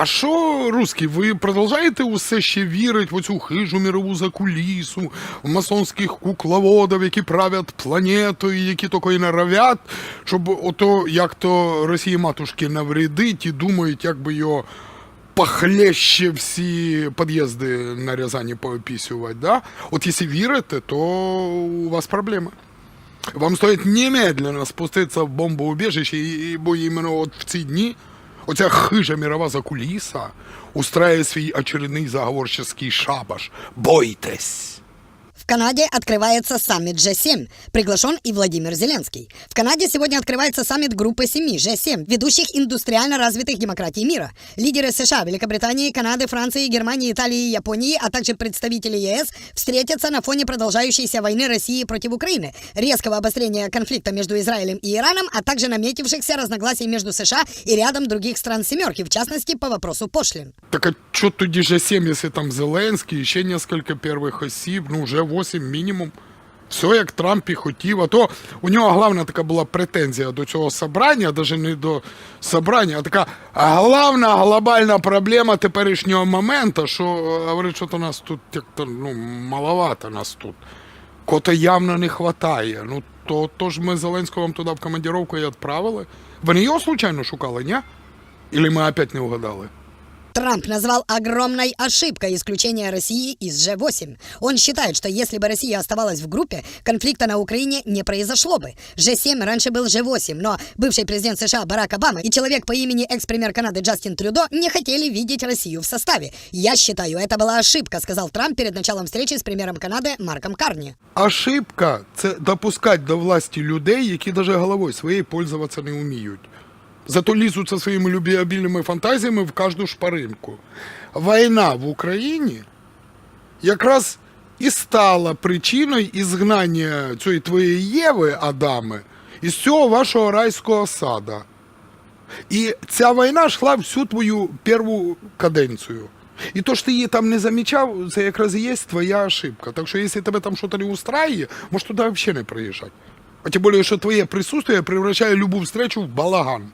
А що, русські, ви продовжаєте усе ще вірити в оцю хижу мірову закулісу, в масонських кукловодів, які правлять планетою, які тільки і наравять, щоб ото як то Росії матушки навредить і думають, як би його похлеще всі під'їзди на Рязані поопісювати, да? От якщо вірите, то у вас проблеми. Вам стоит немедленно спуститься в і- бо іменно от в ці дні оця хижа мірова закуліса устрає свій очередний заговорческий шабаш. Бойтесь! Канаде открывается саммит G7. Приглашен и Владимир Зеленский. В Канаде сегодня открывается саммит группы семи G7, ведущих индустриально развитых демократий мира. Лидеры США, Великобритании, Канады, Франции, Германии, Италии и Японии, а также представители ЕС встретятся на фоне продолжающейся войны России против Украины, резкого обострения конфликта между Израилем и Ираном, а также наметившихся разногласий между США и рядом других стран «семерки», в частности, по вопросу пошлин. Так а що тоді же 7, якщо там Зеленський, ще несколько перших осіб, ну вже 8 мінімум. Все як Трамп і хотів. А то у нього головна така була претензія до цього собрання, навіть не до собрання, а така головна глобальна проблема теперішнього моменту, що е, говорить, що то нас тут як-то ну, маловато нас тут. Кота явно не хватає. Ну то, то ж ми Зеленського вам туди в командировку і відправили. Вони його случайно шукали, ні? Или ми опять не угадали? Трамп назвал огромной ошибкой исключение России из G8. Он считает, что если бы Россия оставалась в группе, конфликта на Украине не произошло бы. G7 раньше был G8, но бывший президент США Барак Обама и человек по имени экс-премьер Канады Джастин Трюдо не хотели видеть Россию в составе. Я считаю, это была ошибка, сказал Трамп перед началом встречи с премьером Канады Марком Карни. Ошибка це допускати до власті людей, які навіть головою своєю пользуватися не вміють. Зато лізуть зі своїми любвеобільними фантазіями в кожну шпаринку. Війна в Україні якраз і стала причиною ізгнання цієї твоєї Єви, Адами, із цього вашого райського сада. І ця війна йшла всю твою першу каденцію. І то, що ти її там не замічав, це якраз і є твоя ошибка. Так що, якщо тебе там щось не устраює, може туди взагалі не приїжджати. А тим більше, що твоє присутствие превращає любу встречу в балаган.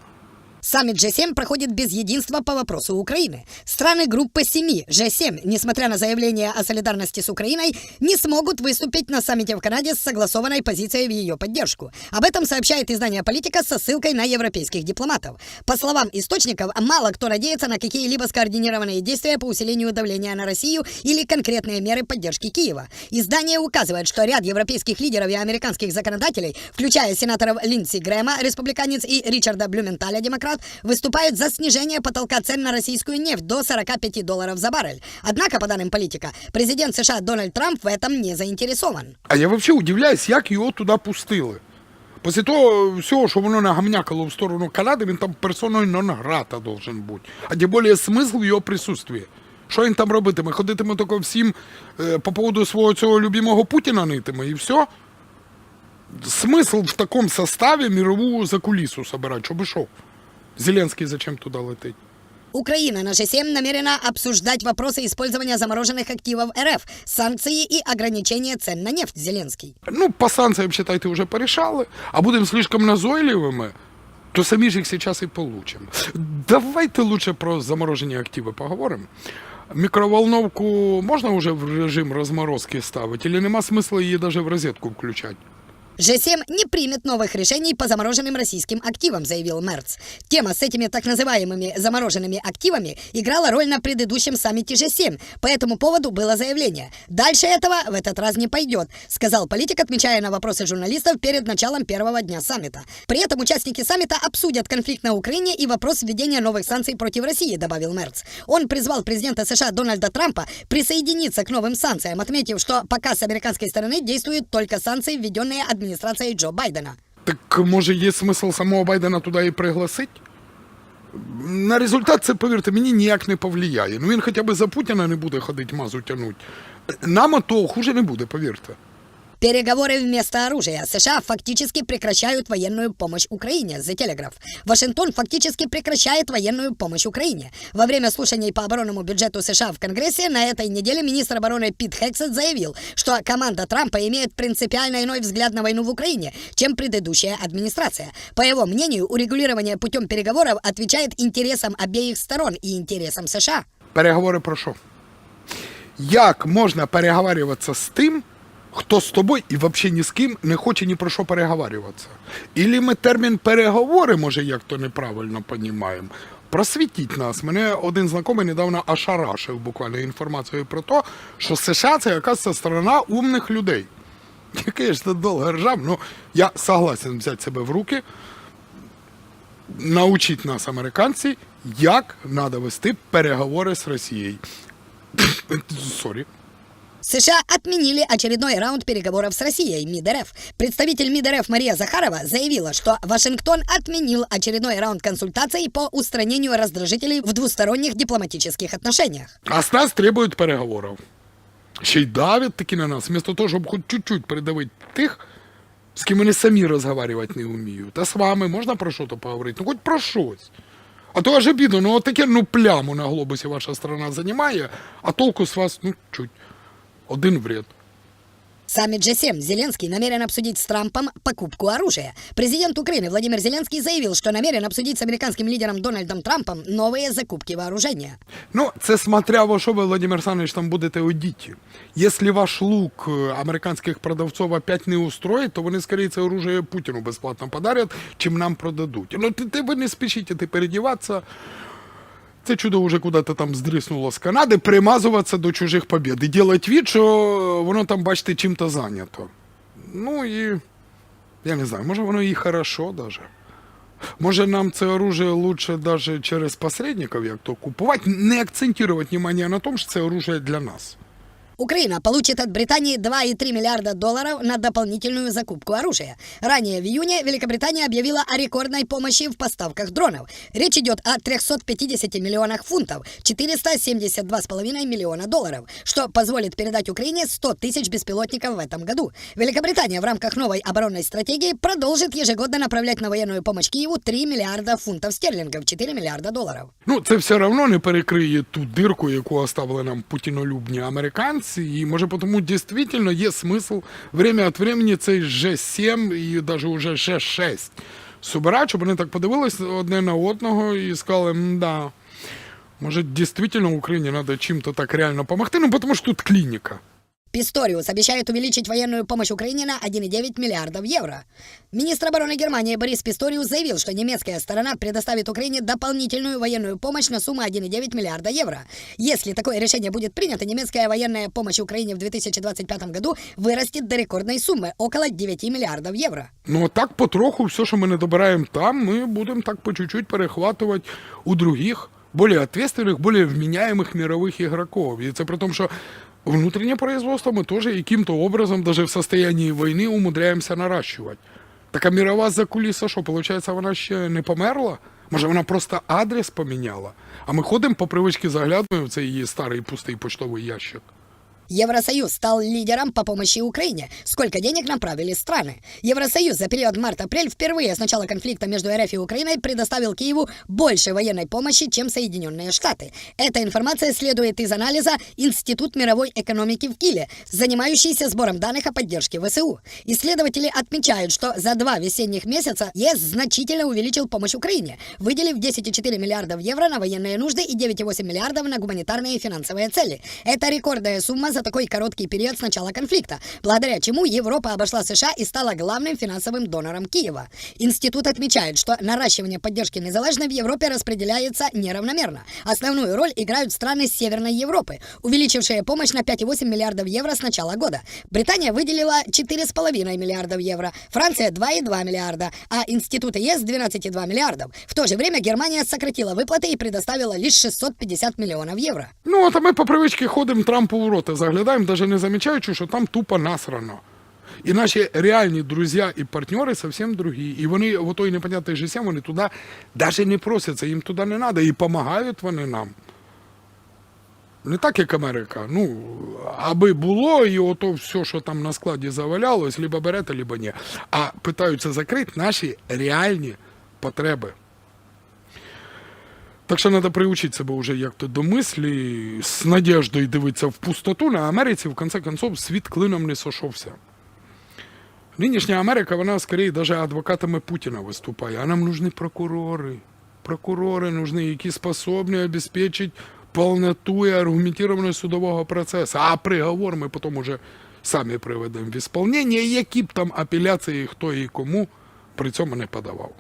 Саммит G7 проходит без единства по вопросу Украины. Страны группы семи G7, несмотря на заявление о солидарности с Украиной, не смогут выступить на саммите в Канаде с согласованной позицией в ее поддержку. Об этом сообщает издание «Политика» со ссылкой на европейских дипломатов. По словам источников, мало кто надеется на какие-либо скоординированные действия по усилению давления на Россию или конкретные меры поддержки Киева. Издание указывает, что ряд европейских лидеров и американских законодателей, включая сенаторов Линдси Грэма, республиканец, и Ричарда Блюменталя, демократ, выступают за снижение потолка цен на российскую нефть до 45 долларов за баррель. Однако, по данным политика, президент США Дональд Трамп в этом не заинтересован. А я взагалі удивляюсь, як його туди пустили. Після того всього, що воно нагамнякало в сторону Канади, він там персоною нон грата должен бути. А тим більше смисл в його присутстві. Що він там робитиме? Ходитиме тільки всім е, по поводу свого цього любимого Путіна нитиме і все. Смисл в такому составі мирову закулісу собирати, щоб що? Зеленський зачем туди летить? Украина на G7 намерена обсуждать вопросы использования замороженных активов РФ, санкции и ограничения цен на нефть, Зеленский. Ну, по санкціям, считайте, вже порішали, а будемо слишком назойливими, то самі ж їх зараз і получимо. Давайте лучше про заморожені активи поговоримо. Мікроволновку можна вже в режим розморозки ставити, или нема смисла її навіть в розетку включати? G7 не примет новых решений по замороженным российским активам, заявил Мерц. Тема с этими так называемыми замороженными активами играла роль на предыдущем саммите G7. По этому поводу было заявление. Дальше этого в этот раз не пойдет, сказал политик, отмечая на вопросы журналистов перед началом первого дня саммита. При этом участники саммита обсудят конфликт на Украине и вопрос введения новых санкций против России, добавил Мерц. Он призвал президента США Дональда Трампа присоединиться к новым санкциям, отметив, что пока с американской стороны действуют только санкции, введенные администрацией Джо Байдена. Так може є смисл самого Байдена туди і пригласити? На результат це, повірте, мені ніяк не повлияє. Ну він хоча б за Путіна не буде ходити мазу тянуть. Нам того хуже не буде, повірте. Переговоры вместо оружия. США фактически прекращают военную помощь Украине. The Telegraph. Вашингтон фактически прекращает военную помощь Украине. Во время слушаний по оборонному бюджету США в Конгрессе на этой неделе министр обороны Пит Хексет заявил, что команда Трампа имеет принципиально иной взгляд на войну в Украине, чем предыдущая администрация. По его мнению, урегулирование путем переговоров отвечает интересам обеих сторон и интересам США. Переговори про що? Як можна переговарюватися з тим, хто з тобою і взагалі ні з ким не хоче ні про що переговарюватися? Ілі ми термін переговори, може, як то неправильно понімаємо. Просвітіть нас. Мене один знайомий недавно ошарашив буквально інформацією про те, що США це якась страна умних людей. Який ж це довго ржав, ну я согласен взяти себе в руки, научить нас, американці, як треба вести переговори з Росією. Сорі. США отменили очередной раунд переговоров с Россией, МИД РФ. Представитель МИД РФ Мария Захарова заявила, что Вашингтон отменил очередной раунд консультаций по устранению раздражителей в двусторонних дипломатических отношениях. А з нас требують переговорів. Ще й давять таки на нас, вместо того, щоб хоч чуть-чуть придавити тих, з ким вони самі розговорювати не вміють. А з вами можна про що то поговорити? Ну, хоч про щось. А то аж обідно, ну от таке ну пляму на глобусі ваша страна займає, а толку з вас, ну, чуть. Один вред. Саммит G7 Зеленский намерен обсудить с Трампом покупку оружия. Президент Украины Владимир Зеленский заявил, что намерен обсудить с американским лидером Дональдом Трампом новые закупки вооружения. Ну, це смотря во що ви, Владимир Саныч, там будете одіті. Якщо ваш лук е, американських продавців опять не устроїть, то вони, скоріше, це оружие Путіну безплатно подарять, чим нам продадуть. Ну, ти, ти ви не спішіть ти передіватися. Це чудо вже куди-то там здриснуло з Канади, примазуватися до чужих побід і робити від, що воно там, бачите, чим-то зайнято. Ну і я не знаю, може воно і хорошо даже. Може нам це оружие лучше даже через посередників, як то купувати, не акцентувати внимание на тому, що це оружие для нас. Украина получит от Британии 2,3 миллиарда долларов на дополнительную закупку оружия. Ранее в июне Великобритания объявила о рекордной помощи в поставках дронов. Речь идет о 350 миллионах фунтов, 472,5 миллиона долларов, что позволит передать Украине 100 тысяч беспилотников в этом году. Великобритания в рамках новой оборонной стратегии продолжит ежегодно направлять на военную помощь Киеву 3 миллиарда фунтов стерлингов, 4 миллиарда долларов. Ну, це все одно не перекриє ту дирку, яку оставили нам путінолюбні американці. І може тому дійсно є смисл время від времени цей Ж7 і даже уже G6 собирати, щоб вони так подивились одне на одного і сказали, да, може дійсно Україні треба чим-то так реально допомогти, ну тому що тут клініка. Писториус обещает увеличить военную помощь Украине на 1,9 миллиардов евро. Министр обороны Германии Борис Писториус заявил, что немецкая сторона предоставит Украине дополнительную военную помощь на сумму 1,9 миллиарда евро. Если такое решение будет принято, немецкая военная помощь Украине в 2025 году вырастет до рекордной суммы – около 9 миллиардов евро. Ну, а так потроху все, що ми не добираємо там, ми будемо так по чуть-чуть перехватувати у других, более ответственных, более вменяемых мировых игроков. И это при том, что внутреннее производство мы тоже каким-то образом даже в состоянии войны умудряемся наращивать. Так а мирова закуліса що, получается, вона ще не померла? Може, вона просто адрес поміняла? А ми ходимо по привичці заглядуємо в цей її старий пустий почтовий ящик. Евросоюз стал лидером по помощи Украине. Сколько денег направили страны? Евросоюз за период март-апрель впервые с начала конфликта между РФ и Украиной предоставил Киеву больше военной помощи, чем Соединенные Штаты. Эта информация следует из анализа Институт мировой экономики в Киле, занимающийся сбором данных о поддержке ВСУ. Исследователи отмечают, что за два весенних месяца ЕС значительно увеличил помощь Украине, выделив 10,4 миллиардов евро на военные нужды и 9,8 миллиардов на гуманитарные и финансовые цели. Это рекордная сумма за такой короткий период с начала конфликта, благодаря чему Европа обошла США и стала главным финансовым донором Киева. Институт отмечает, что наращивание поддержки незалежной в Европе распределяется неравномерно. Основную роль играют страны Северной Европы, увеличившие помощь на 5,8 миллиардов евро с начала года. Британия выделила 4,5 миллиардов евро, Франция 2,2 миллиарда, а Институт ЕС 12,2 миллиардов. В то же время Германия сократила выплаты и предоставила лишь 650 миллионов евро. Ну, а ми по привичці ходимо Трампу в роти, заглядаємо, навіть не замічаючи, що там тупо насрано. І наші реальні друзі і партнери зовсім другі. І вони в той непонятний G7, вони туди навіть не просяться, їм туди не треба, і допомагають вони нам. Не так, як Америка. Ну, аби було, і ото все, що там на складі завалялось, либо берете, либо ні. А питаються закрити наші реальні потреби. Так що треба приучити себе вже як-то до мислі, з надіждою дивитися в пустоту. На Америці, в конце концов, світ клином не сошовся. Нинішня Америка, вона скоріше даже адвокатами Путіна виступає. А нам нужны прокурори. Прокурори нужны, які способні обеспечити полноту і аргументованість судового процесу. А приговор ми потім уже самі приведемо в ісполнення, які б там апеляції хто і кому при цьому не подавав.